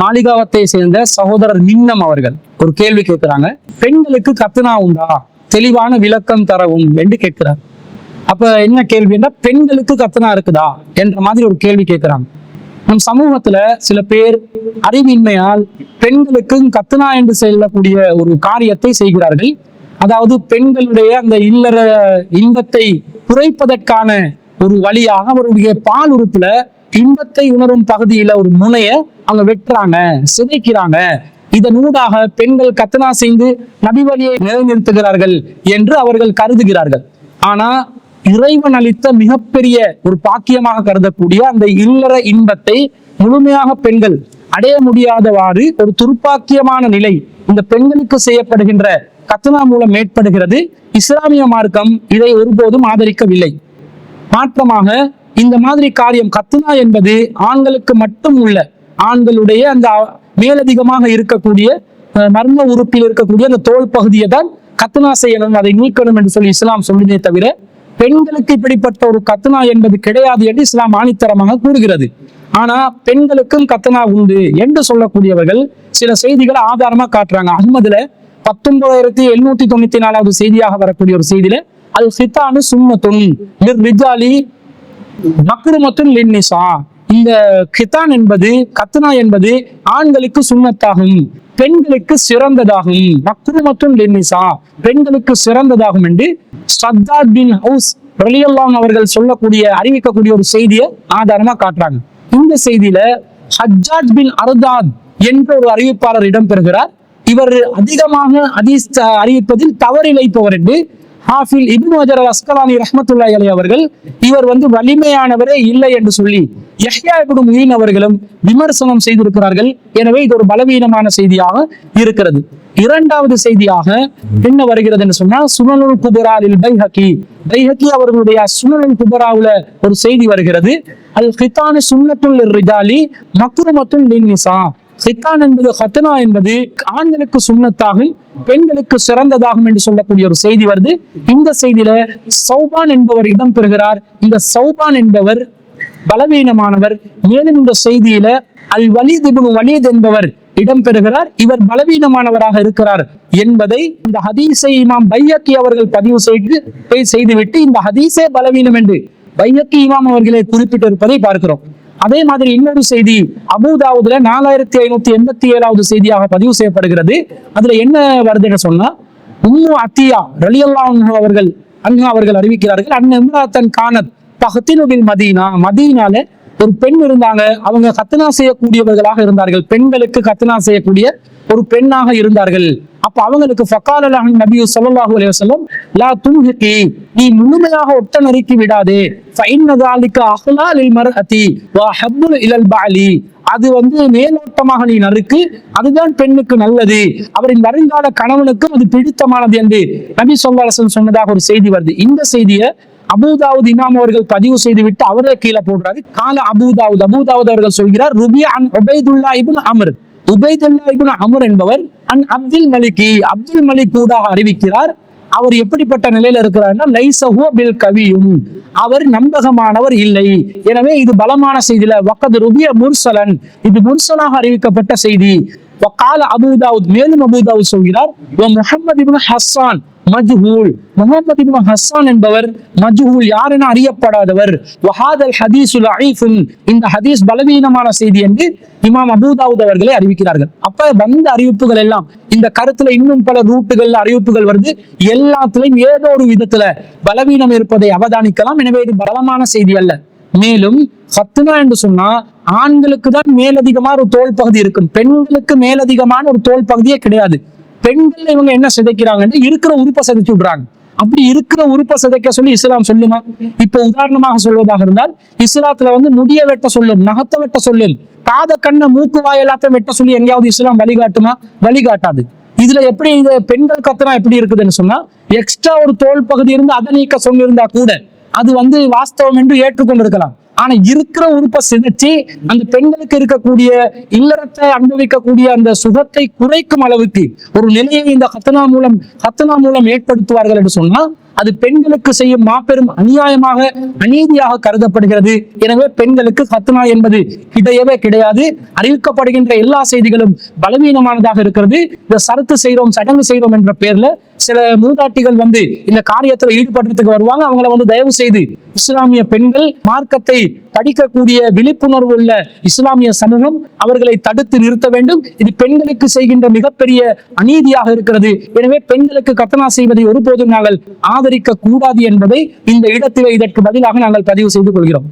மாளிகாவத்தை சேர்ந்த சகோதரர் மின்னம் அவர்கள் ஒரு கேள்வி கேட்கிறாங்க. பெண்களுக்கு கத்துனா உண்டா? தெளிவான விளக்கம் தரவும் என்று கேட்கிறார். அப்ப என்ன கேள்வின்னா பெண்களுக்கு கத்துனா இருக்குதா? என்ற மாதிரி ஒரு கேள்வி கேட்கிறாங்க. நம் சமூகத்துல சில பேர் அறிவின்மையால் பெண்களுக்கும் கத்துனா என்று செல்லக்கூடிய ஒரு காரியத்தை செய்கிறார்கள். அதாவது பெண்களுடைய அந்த இல்லற இன்பத்தை குறைப்பதற்கான ஒரு வழியாக அவருடைய பால் உறுப்புல இன்பத்தை உணரும் பகுதியில ஒரு முனைய அவங்க வெட்டுறாங்க சிதைக்கிறாங்க. இதன் ஊடாக பெண்கள் கத்தனா செய்து நபி வழியை நிலைநிறுத்துகிறார்கள் என்று அவர்கள் கருதுகிறார்கள். ஆனா இறைவன் அளித்த மிகப்பெரிய ஒரு பாக்கியமாக கருதக்கூடிய அந்த இல்லற இன்பத்தை முழுமையாக பெண்கள் அடைய முடியாதவாறு ஒரு துர்ப்பாக்கியமான நிலை இந்த பெண்களுக்கு செய்யப்படுகின்ற கத்தனா மூலம் ஏற்படுகிறது. இஸ்லாமிய மார்க்கம் இதை ஒருபோதும் ஆதரிக்கவில்லை. மாற்றமாக இந்த மாதிரி காரியம் கத்துனா என்பது ஆண்களுக்கு மட்டும் உள்ள ஆண்களுடைய அந்த மேலதிகமாக இருக்கக்கூடிய மர்ம உறுப்பில் இருக்கக்கூடிய அந்த தோல் பகுதியை தான் கத்னா செய்யணும் அதை நீக்கணும் என்று சொல்லி இஸ்லாம் சொல்லினே தவிர பெண்களுக்கு இப்படிப்பட்ட ஒரு கத்னா என்பது கிடையாது என்று இஸ்லாம் ஆணித்தரமாக கூறுகிறது. ஆனா பெண்களுக்கும் கத்துனா உண்டு என்று சொல்லக்கூடியவர்கள் சில செய்திகளை ஆதாரமா காட்டுறாங்க. அகமதுல பத்தொன்பதாயிரத்தி எழுநூத்தி தொண்ணூத்தி நாலாவது செய்தியாக வரக்கூடிய ஒரு செய்தியில அது சித்தானு சும்மத்துன் ரிஜாலி மக்ருமத்துன் லின்னிசா இந்த கிதான் என்பது கத்னா என்பது ஆண்களுக்கு சுண்ணத்தாகும் பெண்களுக்கு சிறந்ததாகும். மக்ரு மற்றும் லென்னிசா பெண்களுக்கு சிறந்ததாகும் என்று சர்தார் பின் ஹவுஸ் ரலியல்லாம் அவர்கள் சொல்லக்கூடிய அறிவிக்கக்கூடிய ஒரு செய்தியை ஆதாரமா காட்டுறாங்க. இந்த செய்தியில ஹஜ்ஜாஜ் பின் அர்தாத் என்ற ஒரு அறிவிப்பாளர் இடம்பெறுகிறார். இவர் அதிகமாக ஹதீஸ் அறிவிப்பதில் தவறிழைப்பவர் என்று ஹாஃபில் இப்னு அஜர் அல் அஸ்கலானி ரஹ்மத்துல்லாஹி அலி அவர்கள் இவர் வந்து வலிமையானவரே இல்லை என்று சொல்லி யஹ்யா இப்னு முயின் அவர்களும் விமர்சனம் செய்திருக்கிறார்கள். எனவே இது ஒரு பலவீனமான செய்தியாக இருக்கிறது. இரண்டாவது செய்தியாக என்ன வருகிறது என்று சொன்னா சுனலுல் குபராலில் பைஹக்கி. பைஹக்கி அவர்களுடைய சுனலுல் குபராவுல ஒரு செய்தி வருகிறது. அல் ஹித்தானு சுன்னத்துல் ரிஜாலி மக்ருமத்துல் லின்னிசா சித்தான் என்பது ஹத்தனா என்பது ஆண்களுக்கு சுண்ணத்தாகும் பெண்களுக்கு சிறந்ததாகும் என்று சொல்லக்கூடிய ஒரு செய்தி வருது. இந்த செய்தியில சௌபான் என்பவர் இடம் பெறுகிறார். இந்த சௌபான் என்பவர் பலவீனமானவர். மேலும் இந்த செய்தியில அல் வலித் வலித் என்பவர் இடம்பெறுகிறார் இவர் பலவீனமானவராக இருக்கிறார் என்பதை இந்த ஹதீஸை இமாம் பையக்கி அவர்கள் பதிவு செய்து செய்துவிட்டு இந்த ஹதீஸே பலவீனம் என்று பையக்கி இமாம் அவர்களே குறிப்பிட்டிருப்பதை பார்க்கிறோம். அதே மாதிரி இன்னொரு செய்தி அபுதாவுதுல நாலாயிரத்தி ஐநூத்தி எண்பத்தி ஏழாவது செய்தியாக பதிவு செய்யப்படுகிறது. அதுல என்ன வருதுன்னு சொன்னா உம்மு அத்தியா ரலியல்லா அவர்கள் அண்ணா அவர்கள் அறிவிக்கிறார்கள் அண்ணன் இம்ராத்தன் கானத் பஹத்தினுபில் மதீனா. மதீனால ஒரு பெண் இருந்தாங்க. அவங்க கத்தனா செய்யக்கூடியவர்களாக இருந்தார்கள். பெண்களுக்கு கத்தனா செய்யக்கூடிய ஒரு பெண்ணாக இருந்தார்கள். அப்ப அவங்களுக்கு ஃபக்கால நபி சொல்லலாஹு அலைய வசல்லம் லா தும்ஹி நீ முழுமையாக ஒட்ட நறுக்கி விடாதே. ஃபைன்னதாலிக்கு அஹ்லா லில் மர்ஹதி வா ஹப்புல் இலல் பாலி அது வந்து மேலோட்டமாக நீ நறுக்கு. அதுதான் பெண்ணுக்கு நல்லது. அவரின் வருங்கால கணவனுக்கு அது பிடித்தமானது என்று நபி சொல்லாசன் சொன்னதாக ஒரு செய்தி வருது. இந்த செய்தியை அபுதாவுத் இமாம் அவர்கள் பதிவு செய்து விட்டு அவரே கீழே போடுறாரு. கால அபுதாவுத் அபுதாவுத் அவர்கள் சொல்கிறார் ருபியா an Ubaidullah ibn Amr. Ubaidullah Amr என்பவர் அன் அப்துல் மலிகி அப்துல் மலிக் கூடாக அறிவிக்கிறார் அவர் எப்படிப்பட்ட நிலையில இருக்கிறார்னா லைசஹு பில் கவியும். அவர் நம்பகமானவர் இல்லை. எனவே இது பலமான செய்தியில வக்கது ருபிய முர்சலன். இது முர்சலாக அறிவிக்கப்பட்ட செய்தி. வக்கால அபுதாவுத் மேலும் அபுதாவுத் சொல்கிறார் முகமது இப்னு ஹஸ்ஸான் மஜ்ஹூல் முகமது இப்னு ஹஸ்ஸான் என்பவர் மஜ்ஹூல் யார் என அறியப்படாதவர். வஹாதல் ஹதீசுல் அஈஃபுன் இந்த ஹதீஸ் பலவீனமான செய்தி என்று இமாம் அபூதாவுத் அவர்களை அறிவிக்கிறார்கள். அப்ப வந்த அறிவிப்புகள் எல்லாம் இந்த கருத்துல இன்னும் பல ரூட்டுகள் அறிவிப்புகள் வருது. எல்லாத்துலயும் ஏதோ ஒரு விதத்துல பலவீனம் இருப்பதை அவதானிக்கலாம். எனவே இது பலமான செய்தி அல்ல. மேலும் சத்துனா என்று சொன்னா ஆண்களுக்கு தான் மேலதிகமான ஒரு தோல் பகுதி இருக்கும். பெண்களுக்கு மேலதிகமான ஒரு தோல் பகுதியே கிடையாது. பெண்கள் இவங்க என்ன சிதைக்கிறாங்கன்னு இருக்கிற உறுப்பை சிதைச்சு விடுறாங்க. அப்படி இருக்கிற உறுப்பை சிதைக்க சொல்லி இஸ்லாம் சொல்லுமா? இப்ப உதாரணமாக சொல்வதாக இருந்தால் இஸ்லாத்துல வந்து முடிய வெட்ட சொல்லும் நகத்தை வெட்ட சொல்லும் காத கண்ண மூக்கு வாய் எல்லாத்தையும் வெட்ட சொல்லி எங்கேயாவது இஸ்லாம் வழிகாட்டுமா? வழிகாட்டாது. இதுல எப்படி இது பெண்கள் கத்தனா எப்படி இருக்குதுன்னு சொன்னா எக்ஸ்ட்ரா ஒரு தோல் பகுதி இருந்து அதை நீக்க சொல்லியிருந்தா கூட அது வந்து வாஸ்தவம் என்று ஏற்றுக்கொண்டிருக்கலாம். ஆனா இருக்கிற உறுப்பை சிதைச்சு அந்த பெண்களுக்கு இருக்கக்கூடிய இல்லறத்தை அனுபவிக்கக்கூடிய அந்த சுகத்தை குறைக்கும் அளவுக்கு ஒரு நிலையை இந்த ஹத்தனா மூலம் ஹத்தனா மூலம் ஏற்படுத்துவார்கள் என்று சொன்னா அது பெண்களுக்கு செய்யும் மாபெரும் அநியாயமாக அநீதியாக கருதப்படுகிறது. எனவே பெண்களுக்கு கத்னா என்பது கிடையவே கிடையாது. அறிவிக்கப்படுகின்ற எல்லா செய்திகளும் பலவீனமானதாக இருக்கிறது. இந்த சரத்து செய்கிறோம் சடங்கு செய்கிறோம் என்ற பேர்ல சில மூதாட்டிகள் வந்து இந்த காரியத்துல ஈடுபடுறதுக்கு வருவாங்க. அவங்கள வந்து தயவு செய்து இஸ்லாமிய பெண்கள் மார்க்கத்தை படிக்கக்கூடிய விழிப்புணர்வு உள்ள இஸ்லாமிய சமூகம் அவர்களை தடுத்து நிறுத்த வேண்டும். இது பெண்களுக்கு செய்கின்ற மிகப்பெரிய அநீதியாக இருக்கிறது. எனவே பெண்களுக்கு கத்தனா செய்வதை ஒருபோதும் நாங்கள் ஆதரிக்க கூடாது என்பதை இந்த இடத்திலே இதற்கு பதிலாக நாங்கள் பதிவு செய்து கொள்கிறோம்.